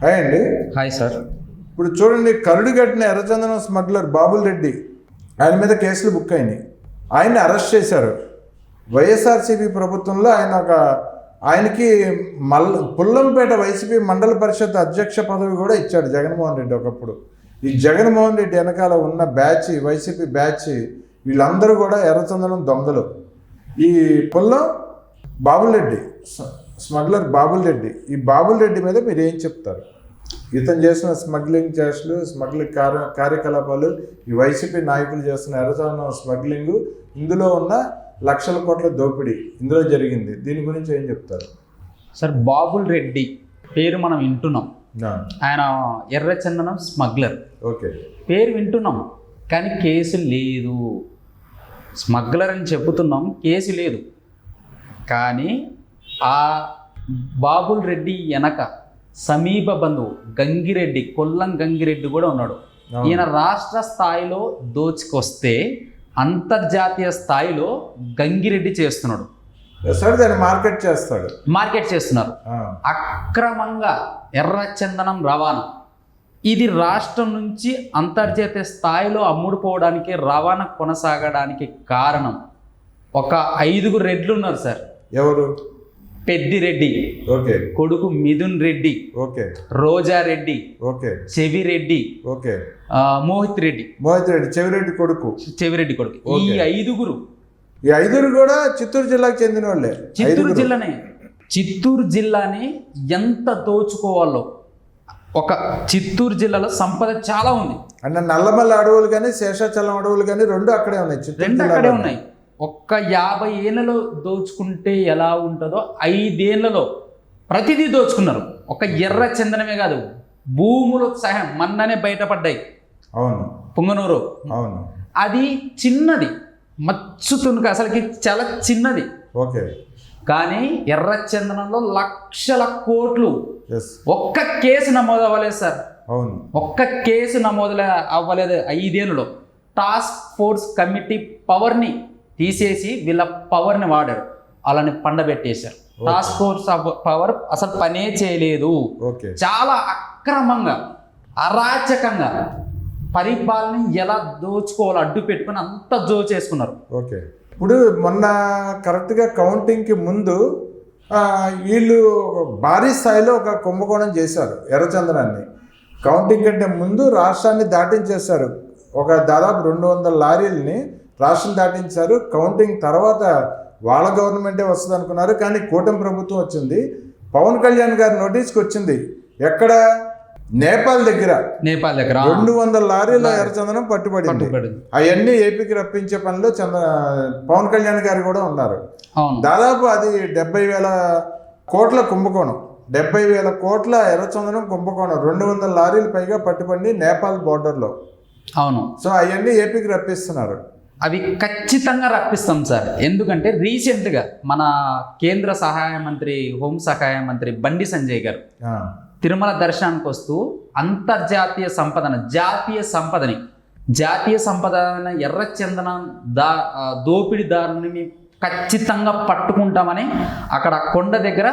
Hi అండి. Hi sir. ఇప్పుడు చూడండి కరుడు కట్టిన ఎర్రచందనం స్మగ్లర్ బాబుల్ రెడ్డి ఆయన మీద కేసులు బుక్ అయినాయి. ఆయన్ని అరెస్ట్ చేశారు. వైఎస్ఆర్సీపీ ప్రభుత్వంలో ఆయన ఒక ఆయనకి మల్ పుల్లంపేట వైసీపీ మండల పరిషత్ అధ్యక్ష పదవి కూడా ఇచ్చాడు జగన్మోహన్ రెడ్డి ఒకప్పుడు. ఈ జగన్మోహన్ రెడ్డి వెనకాల ఉన్న బ్యాచ్ వైసీపీ బ్యాచ్ వీళ్ళందరూ కూడా ఎర్రచందనం దొంగలు. ఈ పుల్లం బాబుల్ రెడ్డి స్మగ్లర్ బాబుల్ రెడ్డి. ఈ బాబుల్ రెడ్డి మీద మీరు ఏం చెప్తారు? ఇతను చేసిన స్మగ్లింగ్ చేష్టలు స్మగ్లింగ్ కార్య కార్యకలాపాలు ఈ వైసీపీ నాయకులు చేస్తున్న ఎర్రచందనం స్మగ్లింగ్ ఇందులో ఉన్న లక్షల కోట్ల దోపిడీ ఇందులో జరిగింది. దీని గురించి ఏం చెప్తారు? సార్ బాబుల్ రెడ్డి పేరు మనం వింటున్నాం. ఆయన ఎర్రచందనం స్మగ్లర్. ఓకే. పేరు వింటున్నాం కానీ కేసు లేదు. స్మగ్లర్ అని చెబుతున్నాం కేసు లేదు. కానీ ఆ బాబుల్ రెడ్డి వెనక సమీప బంధువు గంగిరెడ్డి కొల్లం గంగిరెడ్డి కూడా ఉన్నాడు. ఈయన రాష్ట్ర స్థాయిలో దోచుకొస్తే అంతర్జాతీయ స్థాయిలో గంగిరెడ్డి చేస్తున్నాడు. దాన్ని మార్కెట్ చేస్తాడు. మార్కెట్ చేస్తున్నారు. అక్రమంగా ఎర్రచందనం రవాణా. ఇది రాష్ట్రం నుంచి అంతర్జాతీయ స్థాయిలో అమ్ముడుపోవడానికి రవాణా కొనసాగడానికి కారణం. ఒక ఐదుగురు రెడ్లు ఉన్నారు సార్. ఎవరు? పెద్దిరెడ్డి ఓకే. కొడుకు Mithun Reddy. Okay. Roja Reddy okay. Chevireddy okay. ఆ, మోహిత్ రెడ్డి. మోహిత్ రెడ్డి చెవిరెడ్డి కొడుకు. చెవిరెడ్డి కొడుకు. ఈ ఓకే. ఐదుగురు. ఈ ఐదుగురు కూడా చిత్తూరు జిల్లాకు చెందిన వాళ్ళే చిత్తూరు. జిల్లానే. చిత్తూరు జిల్లాని ఎంత దోచుకోవాలో. ఒక చిత్తూరు జిల్లాలో సంపద చాలా ఉంది. అంటే నల్లమల్ల అడవులు కానీ శేషాచలం అడవులు కానీ రెండు అక్కడే ఉన్నాయి. రెండు. అక్కడే ఉన్నాయి. ఒక్క యాభై ఏళ్ళలో దోచుకుంటే ఎలా ఉంటుందో ఐదేళ్ళలో ప్రతిదీ దోచుకున్నారు. ఒక ఎర్ర చందనమే కాదు భూములు సహాయం మన్ననే బయటపడ్డాయి. అవును. పుంగనూరు. అవును. అది చిన్నది. మచ్చు తునుక అసలుకి చాలా చిన్నది. ఓకే. కానీ ఎర్ర చందనంలో లక్షల కోట్లు. ఒక్క కేసు నమోదు అవ్వలేదు సార్. అవును. ఒక్క కేసు నమోదు అవ్వలేదు ఐదేళ్ళలో. టాస్క్ ఫోర్స్ కమిటీ పవర్ని తీసేసి వీళ్ళ పవర్ని వాడారు. అలాని పండబెట్టేశారు. టాస్క్ ఫోర్స్ పవర్ అసలు పనే చేయలేదు. ఓకే. చాలా అక్రమంగా అరాచకంగా పరిపాలన ఎలా దోచుకోవాలో అడ్డు పెట్టుకొని అంత దోచేసుకున్నారు ఓకే. ఇప్పుడు మొన్న కరెక్ట్గా కౌంటింగ్కి ముందు వీళ్ళు భారీ స్థాయిలో ఒక కుంభకోణం చేశారు ఎర్రచందనాన్ని. కౌంటింగ్ కంటే ముందు రాష్ట్రాన్ని దాటించేశారు. ఒక దాదాపు రెండు వందల లారీలని రాష్ట్రం దాటించారు. కౌంటింగ్ తర్వాత వాళ్ళ గవర్నమెంటే వస్తుంది అనుకున్నారు. కానీ కూటమి ప్రభుత్వం వచ్చింది. పవన్ కళ్యాణ్ గారి నోటీస్కి వచ్చింది. ఎక్కడ? నేపాల్ దగ్గర. నేపాల్ దగ్గర. రెండు వందల లారీల ఎర్రచందనం పట్టుబడింది. పట్టుబడింది. అవన్నీ ఏపీకి రప్పించే పనిలో చంద్ర పవన్ కళ్యాణ్ గారు కూడా ఉన్నారు. దాదాపు అది డెబ్బై వేల కోట్ల కుంభకోణం. డెబ్బై వేల కోట్ల ఎర్రచందనం కుంభకోణం. రెండు వందల లారీలు పైగా పట్టుబడి నేపాల్ బోర్డర్లో. అవును. సో అవన్నీ ఏపీకి రప్పిస్తున్నారు. అవి ఖచ్చితంగా రప్పిస్తాం సార్. ఎందుకంటే రీసెంట్గా మన కేంద్ర సహాయ మంత్రి హోం సహాయ మంత్రి బండి సంజయ్ గారు తిరుమల దర్శనానికి వస్తూ అంతర్జాతీయ సంపదను జాతీయ సంపదని జాతీయ సంపదన ఎర్ర చందన దా దోపిడీదారుని మేము ఖచ్చితంగా పట్టుకుంటామని అక్కడ కొండ దగ్గర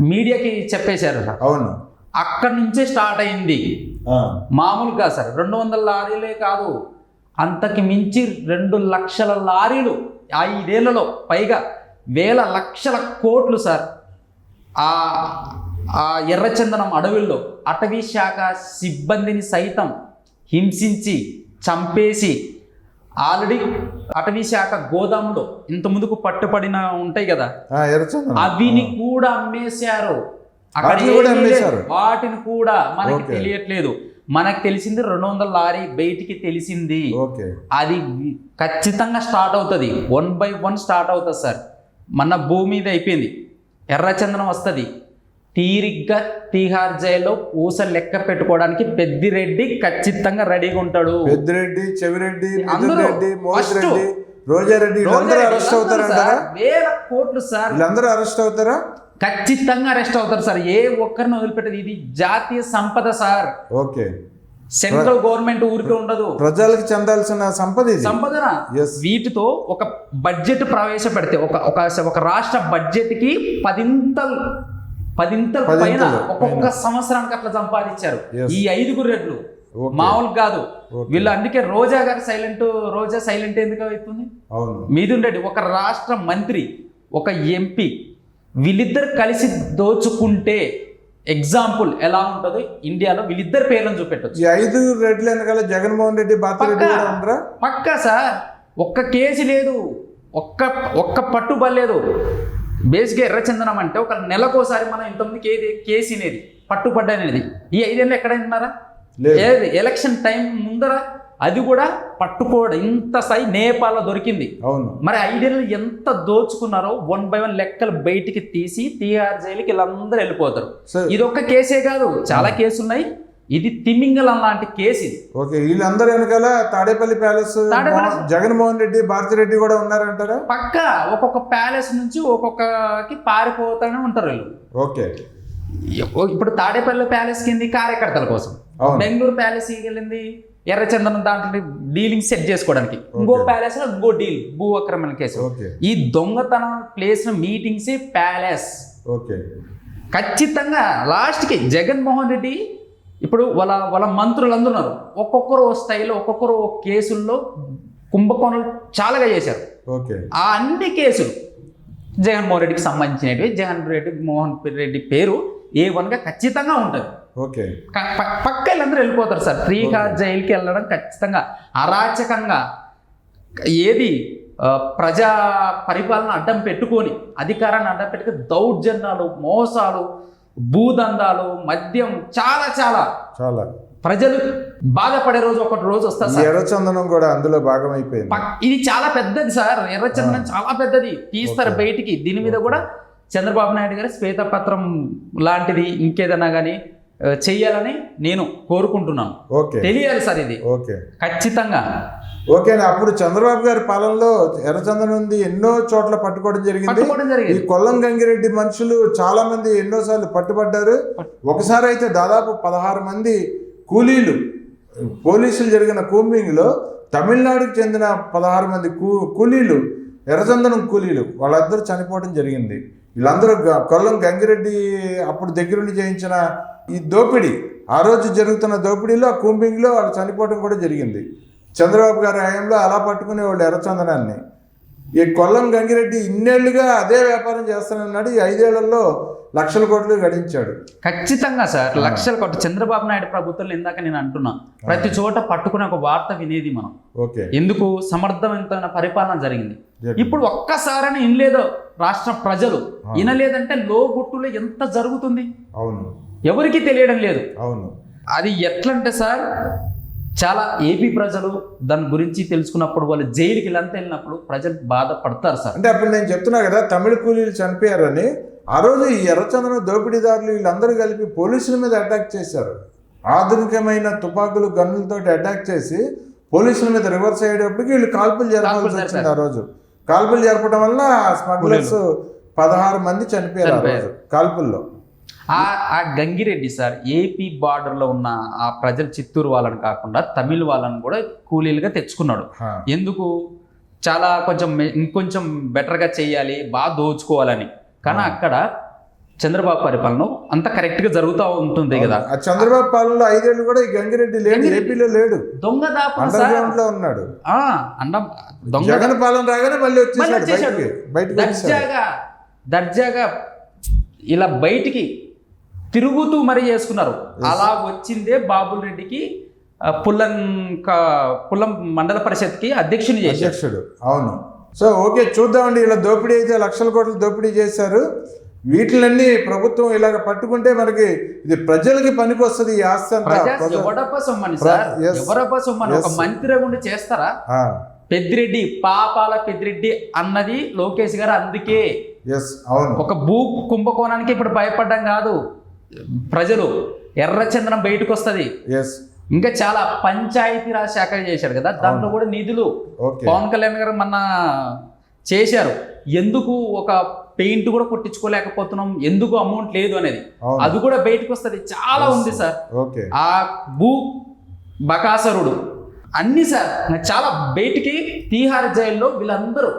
మీడియాకి చెప్పేశారు సార్. అవును. అక్కడి నుంచే స్టార్ట్ అయింది. మామూలుగా సార్. రెండు వందల లారీలే కాదు. అంతకి మించి రెండు లక్షల లారీలు ఐదేళ్ళలో పైగా వేల లక్షల కోట్లు సార్ ఆ ఆ ఎర్రచందనం అడవుల్లో అటవీ శాఖ సిబ్బందిని సైతం హింసించి చంపేసి ఆల్రెడీ అటవీ శాఖ గోదాంలో ఇంత ముందుకు పట్టుపడిన ఉంటాయి కదా అవిని కూడా అమ్మేశారు అక్కడ వాటిని కూడా ఏమీ అమ్మేశారు? లేదు. వాటిని కూడా మనకి. తెలియట్లేదు మనకు తెలిసింది రెండు వందల లారీ బయటికి తెలిసింది. ఓకే. అది ఖచ్చితంగా స్టార్ట్ అవుతుంది. వన్ బై వన్ స్టార్ట్ అవుతుంది సార్. మన భూమి మీద అయిపోయింది. ఎర్రచందనం వస్తుంది. తీరిగ్గా తీహార్ జైల్లో ఊస లెక్క పెట్టుకోవడానికి పెద్దిరెడ్డి ఖచ్చితంగా రెడీగా ఉంటాడు. పెద్దిరెడ్డి చెవిరెడ్డి రెడ్డి రెడ్డి రోజారెడ్డి అరెస్ట్ అవుతారంటారా? వేల కోట్లు సార్. వీళ్ళందరూ అరెస్ట్ అవుతారా? ఖచ్చితంగా అరెస్ట్ అవుతారు సార్. ఏ ఒక్కరిని వదిలిపెట్టదు. ఇది జాతీయ సంపద సార్. ఓకే. సెంట్రల్ గవర్నమెంట్ ఊరికే ఉండదు. ప్రజలకు చెందాల్సిన సంపద సంపదన. వీటితో ఒక బడ్జెట్ ప్రవేశపెడితే ఒక ఒక ఒక రాష్ట్ర బడ్జెట్కి పదింతలు పదింతల పైన ఒక్కొక్క సంవత్సరానికి అట్లా సంపాదించారు. ఈ ఐదుగురు రెడ్లు. మామూలు కాదు. వీళ్ళు అందుకే రోజా గారు సైలెంట్ రోజా సైలెంట్ ఎందుకు అవుతుంది? మిథున్ రెడ్డి ఒక రాష్ట్ర మంత్రి ఒక ఎంపీ వీళ్ళిద్దరు కలిసి దోచుకుంటే ఎగ్జాంపుల్ ఎలా ఉంటుందో? ఇండియాలో వీళ్ళిద్దరు పేర్లను చూపెట్టొచ్చు. ఈ ఐదు రెడ్ల వెనకాల జగన్మోహన్ రెడ్డి బాతిరెడ్డి పక్కా. సార్. ఒక్క కేసు లేదు. ఒక్క ఒక్క పట్టుబడలేదు బేసిక్గా ఎర్రచందనం అంటే ఒక నెలకోసారి మనం ఇంతమందికి ఏది కేసు అనేది పట్టుబడ్డనేది ఈ ఐదేళ్ళు ఎక్కడ విన్నారా లేదు. ఏది? ఎలక్షన్ టైం ముందర? అది కూడా పట్టుకోవడం. ఇంత సై నేపాల్లో దొరికింది. అవును. మరి ఐదేళ్ళు ఎంత దోచుకున్నారో వన్ బై వన్ లెక్కలు బయటికి తీసి తీహార్ జైలుకి వీళ్ళందరూ వెళ్ళిపోతారు. ఇది ఒక్క కేసే కాదు. చాలా కేసులు ఉన్నాయి. ఇది తిమింగలం లాంటి కేసు ఇది. ఓకే. వీళ్ళందరూ వెనకాల తాడేపల్లి ప్యాలెస్ జగన్మోహన్ రెడ్డి భారతిరెడ్డి కూడా ఉన్నారంటారా? పక్క ఒక్కొక్క ప్యాలెస్ నుంచి ఒక్కొక్కకి పారిపోతూనే ఉంటారు వీళ్ళు. ఓకే. ఇప్పుడు తాడేపల్లి ప్యాలెస్ కింది కార్యకర్తల కోసం. బెంగళూరు ప్యాలెస్ వెళ్ళింది ఎర్రచందనం దాంట్లో డీలింగ్ సెట్ చేసుకోవడానికి. ఇంకో ప్యాలెస్లో ఇంకో డీల్ భూ ఆక్రమణ కేసు. ఈ దొంగతనం ప్లేస్ మీటింగ్స్ ప్యాలెస్. ఓకే. ఖచ్చితంగా లాస్ట్కి జగన్మోహన్ రెడ్డి ఇప్పుడు వాళ్ళ వాళ్ళ మంత్రులు ఉన్నారు ఒక్కొక్కరు ఓ స్టైల్లో ఒక్కొక్కరు ఓ కేసుల్లో కుంభకోణాలు చాలాగా చేశారు. ఓకే. ఆ అన్ని కేసులు జగన్మోహన్ రెడ్డికి సంబంధించినవి జగన్ రెడ్డి మోహన్ రెడ్డి పేరు ఏ వన్గా ఖచ్చితంగా ఉంటుంది. ఓకే. పక్క వీళ్ళందరూ వెళ్ళిపోతారు సార్. ఫ్రీగా జైలుకి వెళ్ళడం ఖచ్చితంగా. అరాచకంగా ఏది ప్రజా పరిపాలన అడ్డం పెట్టుకొని అధికారాన్ని అడ్డం పెట్టుకుని దౌర్జన్యాలు మోసాలు భూదందాలు మద్యం చాలా చాలా చాలా. ప్రజలు బాధపడే రోజు ఒకటి రోజు వస్తుంది ఈ సార్. ఎర్రచందనం కూడా అందులో భాగం అయిపోయింది. ఇది చాలా పెద్దది సార్. ఎర్రచందనం చాలా పెద్దది. తీస్తారు బయటికి. దీని మీద కూడా చంద్రబాబు నాయుడు గారి శ్వేతపత్రం లాంటిది ఇంకేదైనా కానీ చెయ్యాలని నేను కోరుకుంటున్నాను. ఓకే. తెలియాలి సార్ ఇది. ఓకే. ఖచ్చితంగా. ఓకే అప్పుడు చంద్రబాబు గారి పాలనలో ఎర్రచందనం ఉంది ఎన్నో చోట్ల పట్టుకోవడం జరిగింది. ఈ కొల్లం గంగిరెడ్డి మనుషులు చాలా మంది ఎన్నోసార్లు పట్టుబడ్డారు. ఒకసారి అయితే దాదాపు పదహారు మంది కూలీలు పోలీసులు జరిగిన కూంబింగ్లో తమిళనాడుకు చెందిన పదహారు మంది కూ కూలీలు ఎర్రచందనం కూలీలు వాళ్ళందరూ చనిపోవడం జరిగింది. వీళ్ళందరూ కొల్లం గంగిరెడ్డి అప్పుడు దగ్గరుండి చేయించిన ఈ దోపిడీ ఆ రోజు జరుగుతున్న దోపిడీలో ఆ కూంబింగ్లో వాళ్ళు చనిపోవడం కూడా జరిగింది. చంద్రబాబు గారి హయాంలో అలా పట్టుకునే వాళ్ళు ఎర్రచందనాన్ని. ఈ కొల్లం గంగిరెడ్డి ఇన్నేళ్ళుగా అదే వ్యాపారం చేస్తానన్నాడు ఈ ఐదేళ్ళలో లక్షల కోట్లు గడించాడు. ఖచ్చితంగా సార్ లక్షల కోట్ల. చంద్రబాబు నాయుడు ప్రభుత్వంలో ఇందాక నేను అంటున్నా ప్రతి చోట పట్టుకునే ఒక వార్త వినేది మనం. ఓకే. ఎందుకు? సమర్థవంతమైన పరిపాలన జరిగింది. ఇప్పుడు ఒక్కసారని వినలేదో రాష్ట్ర ప్రజలు. వినలేదంటే లోగుట్టులో ఎంత జరుగుతుంది? అవును. ఎవరికి తెలియడం లేదు. అవును. అది ఎట్లంటే సార్ చాలా ఏపీ ప్రజలు దాని గురించి తెలుసుకున్నప్పుడు వాళ్ళు జైలుకి వీళ్ళంతా వెళ్ళినప్పుడు ప్రజలు బాధపడతారు సార్. అంటే అప్పుడు నేను చెప్తున్నా కదా తమిళ కూలీలు చనిపోయారని ఆ రోజు ఈ ఎర్రచందనం దోపిడీదారులు వీళ్ళందరూ కలిపి పోలీసుల మీద అటాక్ చేశారు. ఆధునికమైన తుపాకులు గన్నులతో అటాక్ చేసి పోలీసుల మీద రివర్స్ అయ్యేటప్పటికి వీళ్ళు కాల్పులు జరపాల్సి వచ్చింది ఆ రోజు. కాల్పులు జరపడం వల్ల స్మగ్లర్స్ పదహారు మంది చనిపోయారు ఆ రోజు కాల్పుల్లో. ఆ గంగిరెడ్డి సార్ ఏపీ బార్డర్లో ఉన్న ఆ ప్రజలు చిత్తూరు వాళ్ళని కాకుండా తమిళ వాళ్ళని కూడా కూలీలుగా తెచ్చుకున్నాడు. ఎందుకు? చాలా కొంచెం ఇంకొంచెం బెటర్గా చేయాలి బాగా దోచుకోవాలని. కానీ అక్కడ చంద్రబాబు పరిపాలన అంత కరెక్ట్గా జరుగుతూ ఉంటుంది కదా. ఆ చంద్రబాబు పాలనలో ఐదేళ్ళు కూడా ఈ గంగిరెడ్డి లేడు. ఏపీలో లేడు. దొంగ దాపున అండర్ సార్. గ్రౌండ్లో ఉన్నాడు. ఆ, అండ దొంగ జగన్ పాలన రాగానే మళ్ళీ వచ్చేసాడు. దర్జాగా దర్జాగా ఇలా బయటికి తిరుగుతూ మరీ చేసుకున్నారు. అలా వచ్చిందే బాబుల్ రెడ్డికి పుల్లం పుల్లం మండల పరిషత్కి అధ్యక్షుని చేశారు. అధ్యక్షుడు. అవును. సో ఓకే చూద్దామండి. ఇలా దోపిడీ అయితే లక్షల కోట్లు దోపిడీ చేశారు. వీటిలన్నీ ప్రభుత్వం ఇలాగ పట్టుకుంటే మనకి ఇది ప్రజలకి పనికి వస్తుంది ఈ ఆస్తి ఒక. మంత్రి గుండి చేస్తారా? పెద్దిరెడ్డి పాపాల పెద్దిరెడ్డి అన్నది లోకేష్ గారు అందుకే. అవును. ఒక భూ కుంభకోణానికి ఇప్పుడు భయపడ్డం కాదు. ప్రజలు ఎర్రచందనం బయటకు వస్తుంది ఎస్ ఇంకా చాలా పంచాయతీరాజ్ శాఖ చేశాడు కదా దాంట్లో కూడా నిధులు పవన్ కళ్యాణ్ గారు మొన్న చేశారు. ఎందుకు ఒక పెయింట్ కూడా కొట్టించుకోలేకపోతున్నాం? ఎందుకు అమౌంట్ లేదు అనేది. అది కూడా బయటకు వస్తుంది చాలా ఉంది సార్. ఆ భూ బకాసరుడు అన్ని సార్ చాలా బయటికి తీహార్ జైల్లో వీళ్ళందరూ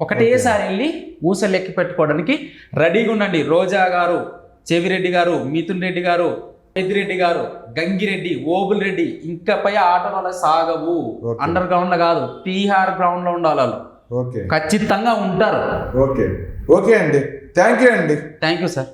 ఒకటేసారి వెళ్ళి ఊసలు ఎక్కి పెట్టుకోవడానికి రెడీగా ఉండండి. రోజా గారు చెవిరెడ్డి గారు మిథున్ రెడ్డి గారు పెద్దిరెడ్డి గారు గంగిరెడ్డి ఓబుల్ రెడ్డి ఇంకా పై ఆటలు సాగవు. అండర్ గ్రౌండ్లో కాదు టీఆర్ గ్రౌండ్లో ఉండాలి వాళ్ళు. ఓకే. ఖచ్చితంగా ఉంటారు. ఓకే. ఓకే అండి. థ్యాంక్ యూ అండి. Thank you sir.